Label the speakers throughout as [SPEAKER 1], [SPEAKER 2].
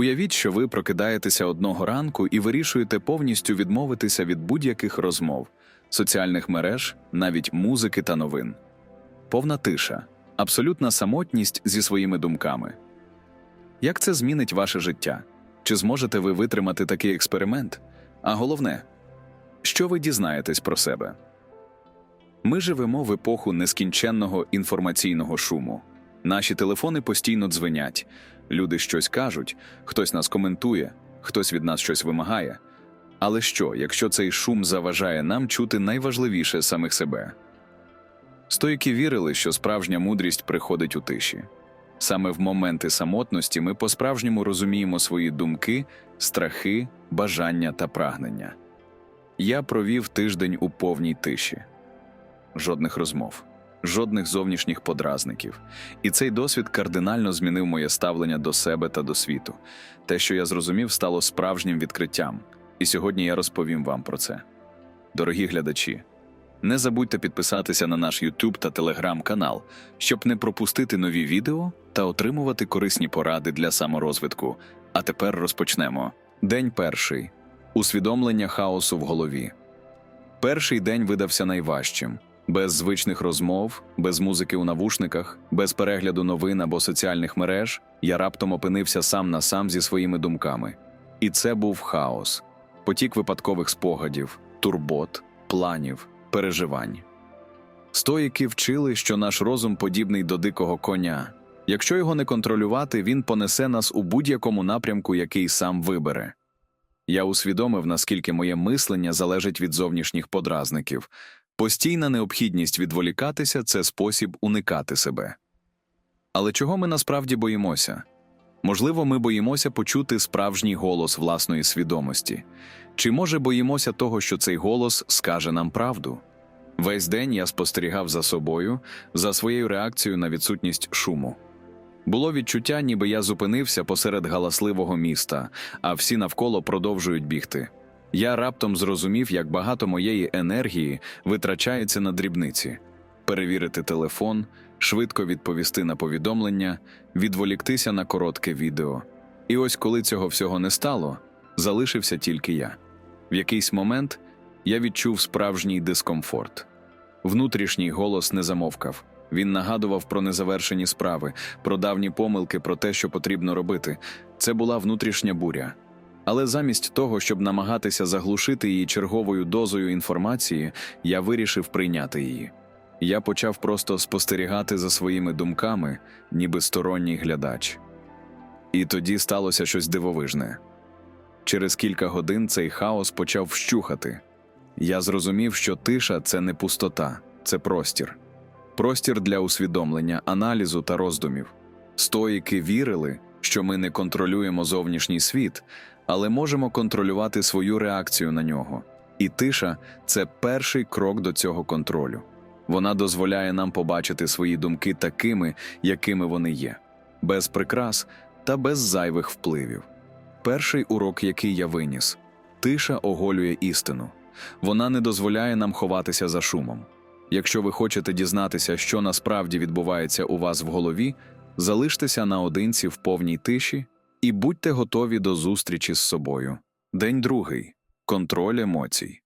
[SPEAKER 1] Уявіть, що ви прокидаєтеся одного ранку і вирішуєте повністю відмовитися від будь-яких розмов, соціальних мереж, навіть музики та новин. Повна тиша, абсолютна самотність зі своїми думками. Як це змінить ваше життя? Чи зможете ви витримати такий експеримент? А головне, що ви дізнаєтесь про себе? Ми живемо в епоху нескінченного інформаційного шуму. Наші телефони постійно дзвенять, люди щось кажуть, хтось нас коментує, хтось від нас щось вимагає. Але що, якщо цей шум заважає нам чути найважливіше самих себе? Стоїки вірили, що справжня мудрість приходить у тиші. Саме в моменти самотності ми по-справжньому розуміємо свої думки, страхи, бажання та прагнення. Я провів тиждень у повній тиші. Жодних розмов, жодних зовнішніх подразників. І цей досвід кардинально змінив моє ставлення до себе та до світу. Те, що я зрозумів, стало справжнім відкриттям. І сьогодні я розповім вам про це. Дорогі глядачі, не забудьте підписатися на наш YouTube та Telegram канал, щоб не пропустити нові відео та отримувати корисні поради для саморозвитку. А тепер розпочнемо. День перший усвідомлення хаосу в голові. Перший день видався найважчим. Без звичних розмов, без музики у навушниках, без перегляду новин або соціальних мереж я раптом опинився сам на сам зі своїми думками. І це був хаос, потік випадкових спогадів, турбот, планів, переживань. Стоїки вчили, що наш розум подібний до дикого коня. Якщо його не контролювати, він понесе нас у будь-якому напрямку, який сам вибере. Я усвідомив, наскільки моє мислення залежить від зовнішніх подразників. Постійна необхідність відволікатися це спосіб уникати себе. Але чого ми насправді боїмося? Можливо, ми боїмося почути справжній голос власної свідомості. Чи може боїмося того, що цей голос скаже нам правду? Весь день я спостерігав за собою, за своєю реакцією на відсутність шуму. Було відчуття, ніби я зупинився посеред галасливого міста, а всі навколо продовжують бігти. Я раптом зрозумів, як багато моєї енергії витрачається на дрібниці перевірити телефон, швидко відповісти на повідомлення, відволіктися на коротке відео. І ось коли цього всього не стало, залишився тільки я. В якийсь момент я відчув справжній дискомфорт. Внутрішній голос не замовкав. Він нагадував про незавершені справи, про давні помилки, про те, що потрібно робити. Це була внутрішня буря. Але замість того, щоб намагатися заглушити її черговою дозою інформації, я вирішив прийняти її. Я почав просто спостерігати за своїми думками, ніби сторонній глядач. І тоді сталося щось дивовижне. Через кілька годин цей хаос почав вщухати. Я зрозумів, що тиша це не пустота, це простір. Простір для усвідомлення, аналізу та роздумів. Стоїки вірили, що ми не контролюємо зовнішній світ, але можемо контролювати свою реакцію на нього. І тиша це перший крок до цього контролю. Вона дозволяє нам побачити свої думки такими, якими вони є, без прикрас та без зайвих впливів. Перший урок, який я виніс тиша оголює істину. Вона не дозволяє нам ховатися за шумом. Якщо ви хочете дізнатися, що насправді відбувається у вас в голові, залиштеся наодинці в повній тиші і будьте готові до зустрічі з собою. День другий контроль емоцій.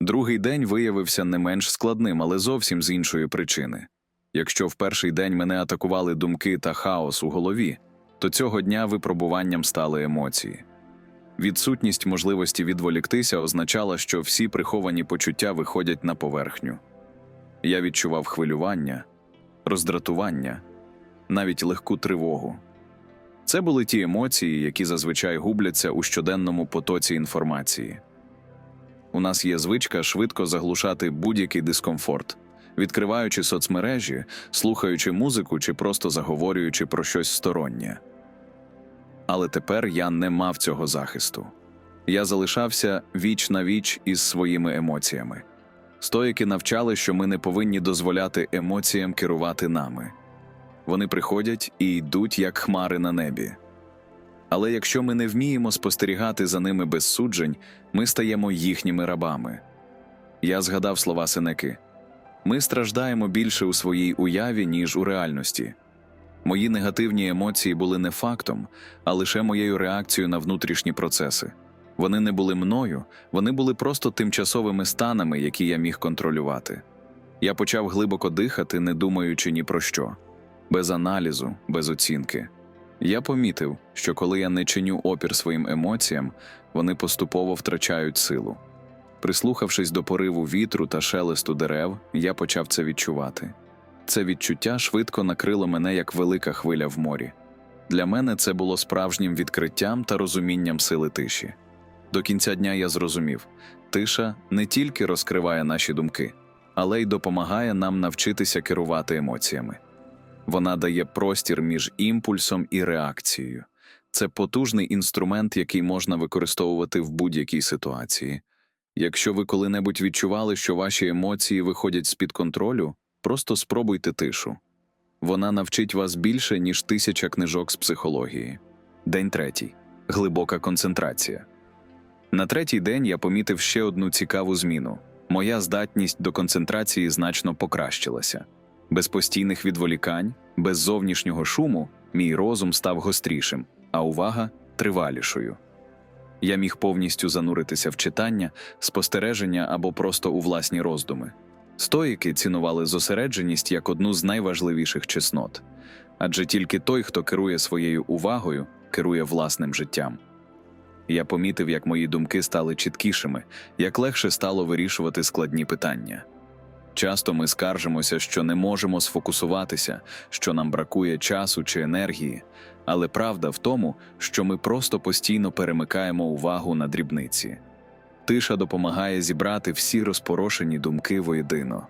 [SPEAKER 1] Другий день виявився не менш складним, але зовсім з іншої причини. Якщо в перший день мене атакували думки та хаос у голові, то цього дня випробуванням стали емоції. Відсутність можливості відволіктися означала, що всі приховані почуття виходять на поверхню. Я відчував хвилювання, роздратування, навіть легку тривогу. Це були ті емоції, які зазвичай губляться у щоденному потоці інформації. У нас є звичка швидко заглушати будь-який дискомфорт, відкриваючи соцмережі, слухаючи музику чи просто заговорюючи про щось стороннє. Але тепер я не мав цього захисту. Я залишався віч на віч із своїми емоціями. Стоїки навчали, що ми не повинні дозволяти емоціям керувати нами. Вони приходять і йдуть, як хмари на небі. Але якщо ми не вміємо спостерігати за ними без суджень, ми стаємо їхніми рабами. Я згадав слова Сенеки ми страждаємо більше у своїй уяві, ніж у реальності. Мої негативні емоції були не фактом, а лише моєю реакцією на внутрішні процеси. Вони не були мною, вони були просто тимчасовими станами, які я міг контролювати. Я почав глибоко дихати, не думаючи ні про що, без аналізу, без оцінки. Я помітив, що коли я не чиню опір своїм емоціям, вони поступово втрачають силу. Прислухавшись до пориву вітру та шелесту дерев, я почав це відчувати. Це відчуття швидко накрило мене як велика хвиля в морі. Для мене це було справжнім відкриттям та розумінням сили тиші. До кінця дня я зрозумів, тиша не тільки розкриває наші думки, але й допомагає нам навчитися керувати емоціями. Вона дає простір між імпульсом і реакцією. Це потужний інструмент, який можна використовувати в будь-якій ситуації. Якщо ви коли-небудь відчували, що ваші емоції виходять з-під контролю, просто спробуйте тишу. Вона навчить вас більше, ніж тисяча книжок з психології. День третій. Глибока концентрація. На третій день я помітив ще одну цікаву зміну. Моя здатність до концентрації значно покращилася. Без постійних відволікань, без зовнішнього шуму, мій розум став гострішим, а увага тривалішою. Я міг повністю зануритися в читання, спостереження або просто у власні роздуми. Стоїки цінували зосередженість як одну з найважливіших чеснот, адже тільки той, хто керує своєю увагою, керує власним життям. Я помітив, як мої думки стали чіткішими, як легше стало вирішувати складні питання. Часто ми скаржимося, що не можемо сфокусуватися, що нам бракує часу чи енергії, але правда в тому, що ми просто постійно перемикаємо увагу на дрібниці. Тиша допомагає зібрати всі розпорошені думки воєдино.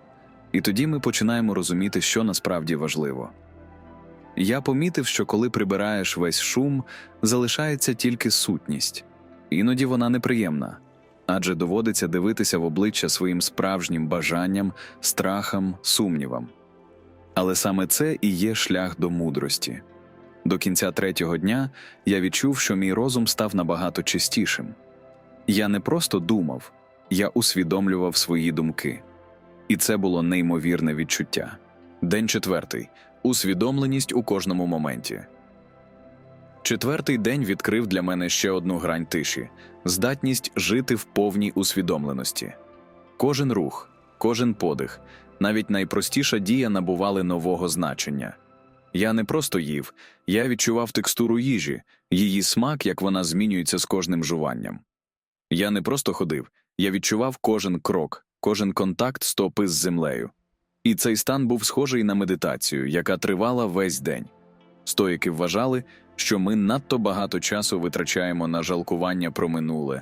[SPEAKER 1] І тоді ми починаємо розуміти, що насправді важливо. Я помітив, що коли прибираєш весь шум, залишається тільки сутність. Іноді вона неприємна, адже доводиться дивитися в обличчя своїм справжнім бажанням, страхам, сумнівам. Але саме це і є шлях до мудрості. До кінця третього дня я відчув, що мій розум став набагато чистішим. Я не просто думав, я усвідомлював свої думки. І це було неймовірне відчуття. День четвертий. Усвідомленість у кожному моменті. Четвертий день відкрив для мене ще одну грань тиші здатність жити в повній усвідомленості. Кожен рух, кожен подих, навіть найпростіша дія набували нового значення. Я не просто їв, я відчував текстуру їжі, її смак, як вона змінюється з кожним жуванням. Я не просто ходив, я відчував кожен крок, кожен контакт стопи з землею. І цей стан був схожий на медитацію, яка тривала весь день. Стоїки вважали, що ми надто багато часу витрачаємо на жалкування про минуле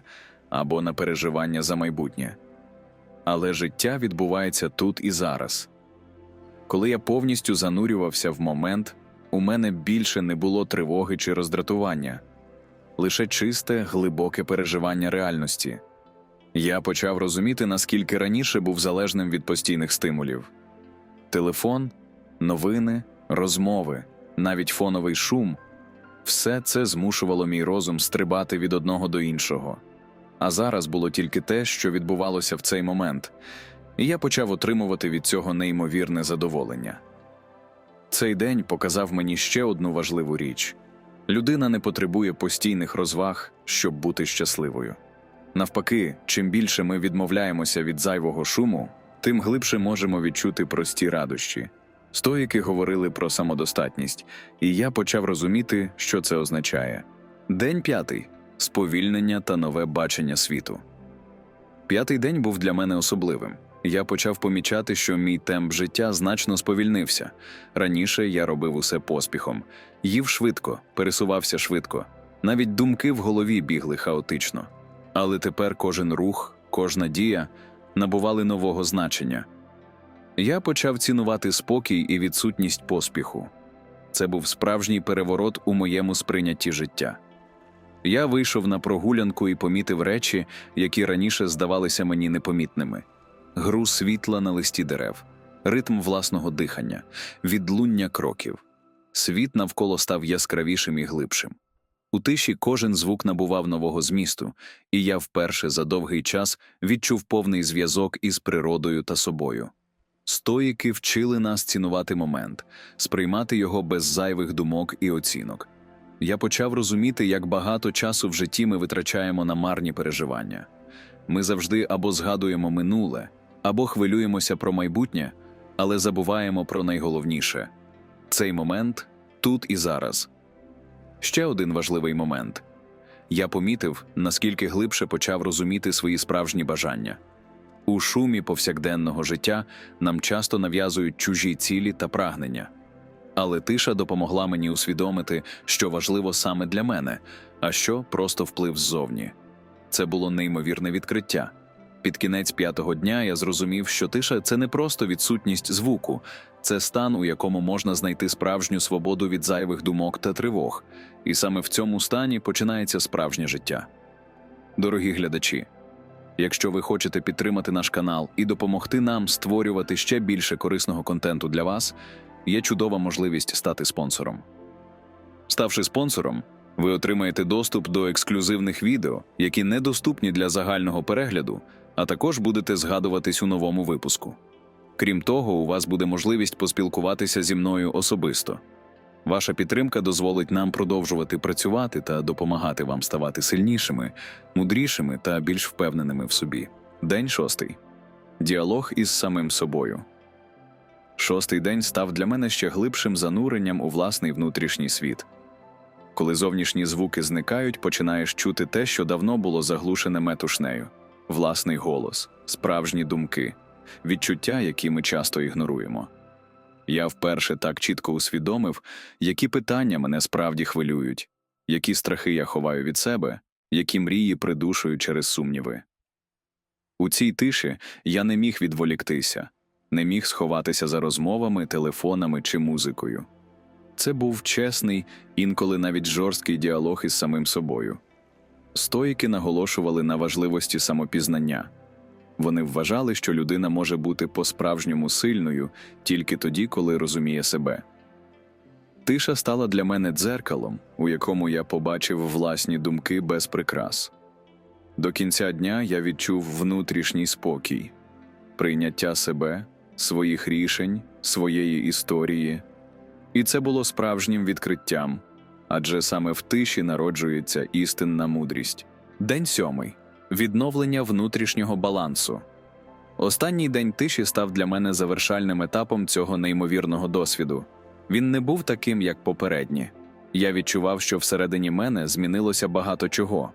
[SPEAKER 1] або на переживання за майбутнє. Але життя відбувається тут і зараз. Коли я повністю занурювався в момент, у мене більше не було тривоги чи роздратування, лише чисте, глибоке переживання реальності. Я почав розуміти, наскільки раніше був залежним від постійних стимулів. Телефон, новини, розмови, навіть фоновий шум все це змушувало мій розум стрибати від одного до іншого. А зараз було тільки те, що відбувалося в цей момент, і я почав отримувати від цього неймовірне задоволення. Цей день показав мені ще одну важливу річ людина не потребує постійних розваг, щоб бути щасливою. Навпаки, чим більше ми відмовляємося від зайвого шуму, тим глибше можемо відчути прості радощі. Стоїки говорили про самодостатність, і я почав розуміти, що це означає. День п'ятий сповільнення та нове бачення світу. П'ятий день був для мене особливим. Я почав помічати, що мій темп життя значно сповільнився. Раніше я робив усе поспіхом, їв швидко, пересувався швидко. Навіть думки в голові бігли хаотично. Але тепер кожен рух, кожна дія набували нового значення. Я почав цінувати спокій і відсутність поспіху. Це був справжній переворот у моєму сприйнятті життя. Я вийшов на прогулянку і помітив речі, які раніше здавалися мені непомітними: гру світла на листі дерев, ритм власного дихання, відлуння кроків. Світ навколо став яскравішим і глибшим. У тиші кожен звук набував нового змісту, і я вперше за довгий час відчув повний зв'язок із природою та собою. Стоїки вчили нас цінувати момент, сприймати його без зайвих думок і оцінок. Я почав розуміти, як багато часу в житті ми витрачаємо на марні переживання. Ми завжди або згадуємо минуле, або хвилюємося про майбутнє, але забуваємо про найголовніше цей момент тут і зараз. Ще один важливий момент я помітив, наскільки глибше почав розуміти свої справжні бажання. У шумі повсякденного життя нам часто нав'язують чужі цілі та прагнення. Але тиша допомогла мені усвідомити, що важливо саме для мене, а що просто вплив ззовні. Це було неймовірне відкриття. Під кінець п'ятого дня я зрозумів, що тиша це не просто відсутність звуку, це стан, у якому можна знайти справжню свободу від зайвих думок та тривог, і саме в цьому стані починається справжнє життя. Дорогі глядачі, якщо ви хочете підтримати наш канал і допомогти нам створювати ще більше корисного контенту для вас, є чудова можливість стати спонсором. Ставши спонсором, ви отримаєте доступ до ексклюзивних відео, які недоступні для загального перегляду, а також будете згадуватись у новому випуску. Крім того, у вас буде можливість поспілкуватися зі мною особисто. Ваша підтримка дозволить нам продовжувати працювати та допомагати вам ставати сильнішими, мудрішими та більш впевненими в собі. День шостий. Діалог із самим собою. Шостий день став для мене ще глибшим зануренням у власний внутрішній світ. Коли зовнішні звуки зникають, починаєш чути те, що давно було заглушене метушнею власний голос, справжні думки, відчуття, які ми часто ігноруємо. Я вперше так чітко усвідомив, які питання мене справді хвилюють, які страхи я ховаю від себе, які мрії придушую через сумніви. У цій тиші я не міг відволіктися, не міг сховатися за розмовами, телефонами чи музикою. Це був чесний, інколи навіть жорсткий діалог із самим собою. Стоїки наголошували на важливості самопізнання. Вони вважали, що людина може бути по-справжньому сильною тільки тоді, коли розуміє себе. Тиша стала для мене дзеркалом, у якому я побачив власні думки без прикрас. До кінця дня я відчув внутрішній спокій, прийняття себе, своїх рішень, своєї історії. І це було справжнім відкриттям, адже саме в тиші народжується істинна мудрість. День сьомий відновлення внутрішнього балансу. Останній день тиші став для мене завершальним етапом цього неймовірного досвіду. Він не був таким, як попередні. Я відчував, що всередині мене змінилося багато чого.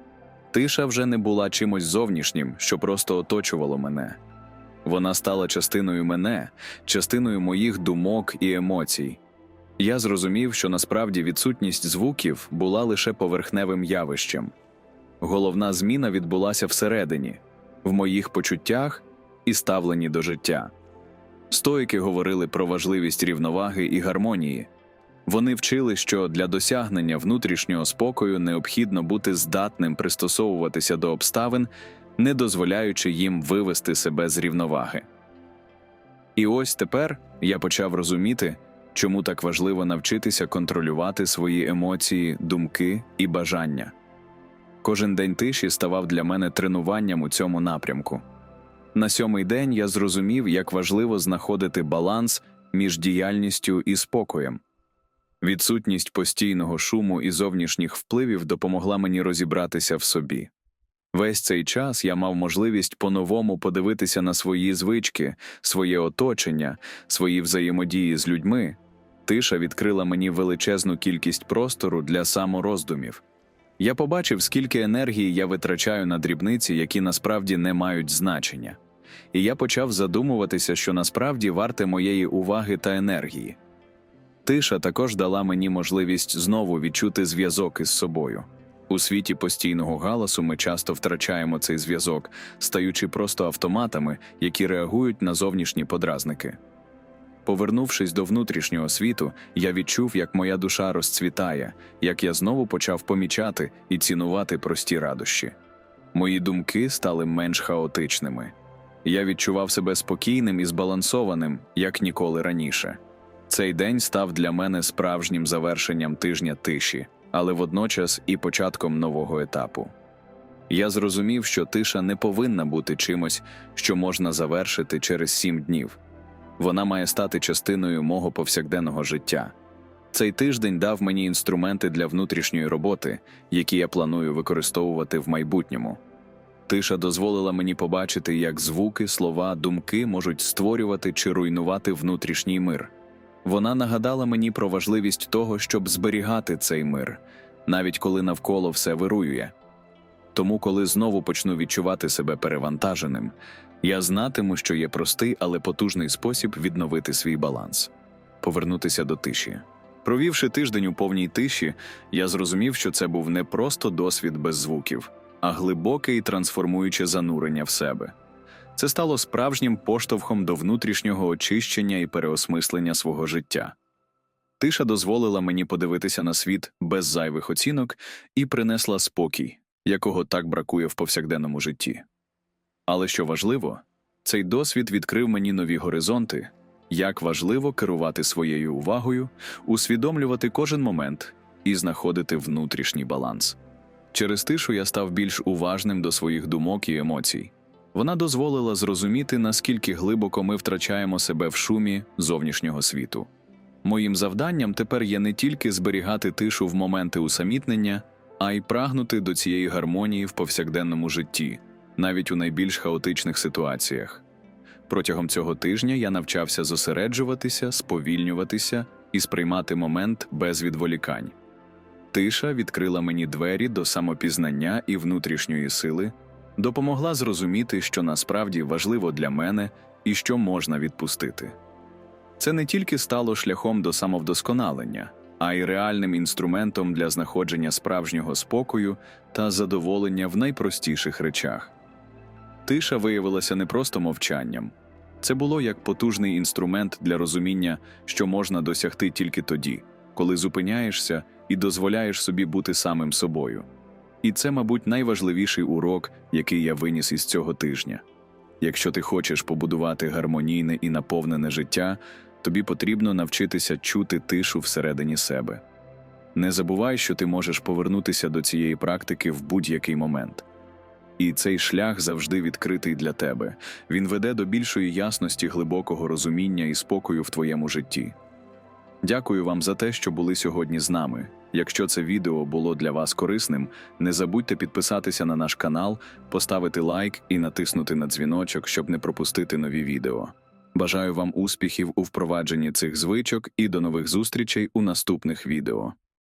[SPEAKER 1] Тиша вже не була чимось зовнішнім, що просто оточувало мене. Вона стала частиною мене, частиною моїх думок і емоцій. Я зрозумів, що насправді відсутність звуків була лише поверхневим явищем. Головна зміна відбулася всередині, в моїх почуттях і ставленні до життя. Стоїки говорили про важливість рівноваги і гармонії. Вони вчили, що для досягнення внутрішнього спокою необхідно бути здатним пристосовуватися до обставин, не дозволяючи їм вивести себе з рівноваги. І ось тепер я почав розуміти, чому так важливо навчитися контролювати свої емоції, думки і бажання. Кожен день тиші ставав для мене тренуванням у цьому напрямку. На сьомий день я зрозумів, як важливо знаходити баланс між діяльністю і спокоєм. Відсутність постійного шуму і зовнішніх впливів допомогла мені розібратися в собі. Весь цей час я мав можливість по-новому подивитися на свої звички, своє оточення, свої взаємодії з людьми. Тиша відкрила мені величезну кількість простору для самороздумів. Я побачив, скільки енергії я витрачаю на дрібниці, які насправді не мають значення. І я почав задумуватися, що насправді варте моєї уваги та енергії. Тиша також дала мені можливість знову відчути зв'язок із собою. У світі постійного галасу ми часто втрачаємо цей зв'язок, стаючи просто автоматами, які реагують на зовнішні подразники. Повернувшись до внутрішнього світу, я відчув, як моя душа розцвітає, як я знову почав помічати і цінувати прості радощі. Мої думки стали менш хаотичними. Я відчував себе спокійним і збалансованим, як ніколи раніше. Цей день став для мене справжнім завершенням тижня тиші, але водночас і початком нового етапу. Я зрозумів, що тиша не повинна бути чимось, що можна завершити через сім днів. Вона має стати частиною мого повсякденного життя. Цей тиждень дав мені інструменти для внутрішньої роботи, які я планую використовувати в майбутньому. Тиша дозволила мені побачити, як звуки, слова, думки можуть створювати чи руйнувати внутрішній мир. Вона нагадала мені про важливість того, щоб зберігати цей мир, навіть коли навколо все вирує. Тому, коли знову почну відчувати себе перевантаженим, я знатиму, що є простий, але потужний спосіб відновити свій баланс, повернутися до тиші. Провівши тиждень у повній тиші, я зрозумів, що це був не просто досвід без звуків, а глибоке і трансформуюче занурення в себе. Це стало справжнім поштовхом до внутрішнього очищення і переосмислення свого життя. Тиша дозволила мені подивитися на світ без зайвих оцінок і принесла спокій, якого так бракує в повсякденному житті. Але що важливо, цей досвід відкрив мені нові горизонти, як важливо керувати своєю увагою, усвідомлювати кожен момент і знаходити внутрішній баланс. Через тишу я став більш уважним до своїх думок і емоцій. Вона дозволила зрозуміти, наскільки глибоко ми втрачаємо себе в шумі зовнішнього світу. Моїм завданням тепер є не тільки зберігати тишу в моменти усамітнення, а й прагнути до цієї гармонії в повсякденному житті, навіть у найбільш хаотичних ситуаціях. Протягом цього тижня я навчався зосереджуватися, сповільнюватися і сприймати момент без відволікань. Тиша відкрила мені двері до самопізнання і внутрішньої сили, допомогла зрозуміти, що насправді важливо для мене і що можна відпустити. Це не тільки стало шляхом до самовдосконалення, а й реальним інструментом для знаходження справжнього спокою та задоволення в найпростіших речах. Тиша виявилася не просто мовчанням, це було як потужний інструмент для розуміння, що можна досягти тільки тоді, коли зупиняєшся і дозволяєш собі бути самим собою. І це, мабуть, найважливіший урок, який я виніс із цього тижня. Якщо ти хочеш побудувати гармонійне і наповнене життя, тобі потрібно навчитися чути тишу всередині себе. Не забувай, що ти можеш повернутися до цієї практики в будь-який момент. І цей шлях завжди відкритий для тебе. Він веде до більшої ясності, глибокого розуміння і спокою в твоєму житті. Дякую вам за те, що були сьогодні з нами. Якщо це відео було для вас корисним, не забудьте підписатися на наш канал, поставити лайк і натиснути на дзвіночок, щоб не пропустити нові відео. Бажаю вам успіхів у впровадженні цих звичок і до нових зустрічей у наступних відео.